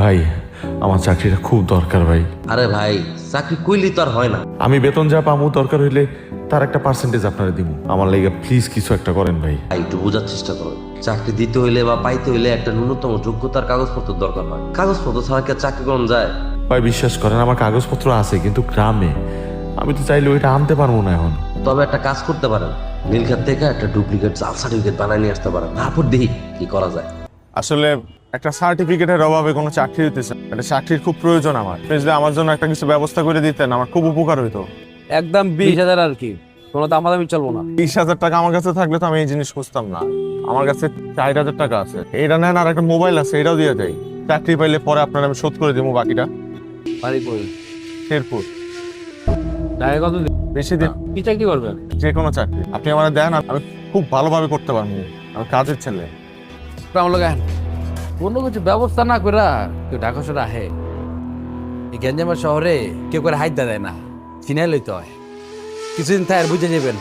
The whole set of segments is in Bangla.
ভাই আমার চাকরিটা খুব দরকার ভাই। আরে ভাই চাকরি কইলি তো আর হয় না। আমি বেতন যা পামু দরকার হইলে তার একটা পার্সেন্টেজ আপনারা দিব আমার লাগে প্লিজ কিছু একটা করেন ভাই। ভাই একটু বোঝার চেষ্টা করো। চাকরি দিতে হইলে বা পাইতে হইলে একটা ন্যূনতম যোগ্যতার কাগজপত্র দরকার হয়। কাগজপত্র ছাড়া কি চাকরি করুন যায়? ভাই বিশ্বাস করেন আমার কাগজপত্র আছে কিন্তু গ্রামে। আমি তো চাইলে ওইটা আনতে পারব না এখন। তবে একটা কাজ করতে পারেন। নীলক্ষেত থেকে একটা ডুপ্লিকেট জাল সার্টিফিকেট বানায় নিয়ে আসতে পারেন। তারপর দেখি কি করা যায়। আসলে একটা সার্টিফিকেটের অভাবে কোনো চাকরি হইতেছে। একটা চাকরির খুব প্রয়োজন আমার। যদি আমার জন্য একটা কিছু ব্যবস্থা করে দিতেন আমার খুব উপকার হইতো। একদম বিশ হাজার আর কি। কোনো দামাদামি চলবো না। বিশ হাজার টাকা আমার কাছে থাকলে তো আমি এই জিনিস খুঁজতাম না। আমার কাছে চার হাজার টাকা আছে। এইটা নেন আর একটা মোবাইল আছে এটাও দিয়ে যাই চাকরি পাইলে পরে আপনার আমি শোধ করে দেবো বাকিটা। বাড়ি করে শেরপুর কত দিন? বেশি দিন। কি চাকরি করবেন? যে কোনো চাকরি। আপনি আমার দেন আর আমি খুব ভালোভাবে করতে পারব। আমি কাজের ছেলে। আমার লোক কোনো কিছু ব্যবস্থা না করে কেউ ঢাকা শহরে আহে। এই গেঞ্জামের শহরে কেউ করে হাইতে দেয় না চিনাই লইতে হয়। কিছুদিন থাকে আর বুঝে যাবেন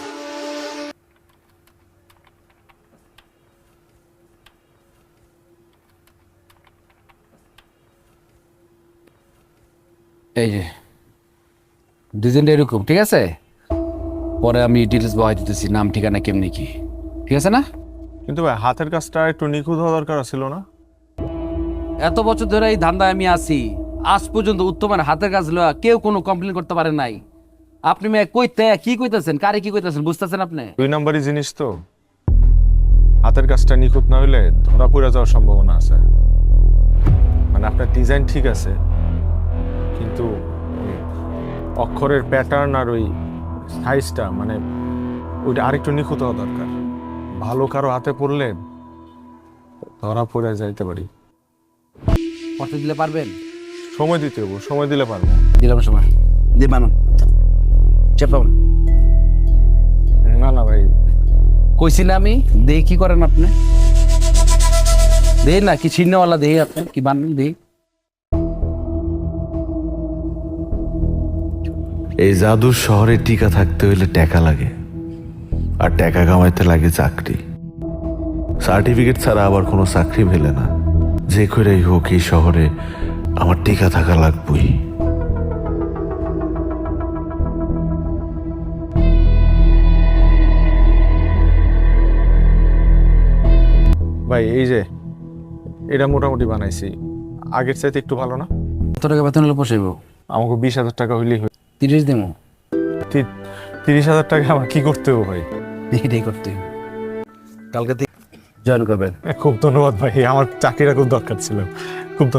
এই যে, দুজনটা এরকম, ঠিক আছে? পরে আমি ডিটেলস বহাই দিতেছি, নাম, ঠিকানা, কেমনি কি, ঠিক আছে না? কিন্তু ভাই, হাতের কাজটা একটু নিখুঁত হওয়া দরকার ছিল না? এত বছর ধরে এই ধান্দায় আমি আছি। আজ পর্যন্ত উত্তমের হাতের কাজ লওয়া কেউ কোনো কমপ্লেন করতে পারে নাই। আপনি মেয়ে কইতে, কি কইতেছেন? কারে কি কইতেছেন? বুঝতেছেন আপনি? দুই নম্বরই জিনিস তো। হাতের কাজটা নিখুঁত না হইলে ধরা পড়ে যাওয়ার সম্ভাবনা আছে। মানে আপনার ডিজাইন ঠিক আছে, কিন্তু অক্ষরের প্যাটার্ন আর ওই সাইজটা মানে ওইটা আরেকটু নিখুঁত হওয়া দরকার। ভালো কারও হাতে পড়লে ধরা পড়ে যাইতে পারি। কত দিলে পারবেন? সময় দিতে হব সময় দিলে পারব। দিলাম সময়। দিয়ে মানুন চেপাম না না ভাই। কইছি না আমি দেই কি করেন আপনি? দেই না কি ছিন্নওয়ালা দেই আপনি কি বানান দেই। এই জাদুর শহরে টিকা থাকতে হইলে টাকা লাগে আর টাকা কামাইতে লাগে চাকরি। সার্টিফিকেট ছাড়া আবার কোনো চাকরি মেলে না। যে করেই হোক এই শহরে আমার টিকা থাকা লাগবই। ভাই এই যে এটা মোটামুটি বানাইছি। আগের চাইতে একটু ভালো না? কত টাকা বেতন হলে পোষাইব? আমাকে বিশ হাজার টাকা হইলেই হয় তিরিশ দেবো তিরিশ হাজার টাকা আমার কি করতে হবে ভাই? এটাই করতে হবে। কালকে থেকে জয়েন করবেন। খুব ধন্যবাদ ভাই আমার চাকরিটা খুব দরকার ছিল। খুব ধন্যবাদ।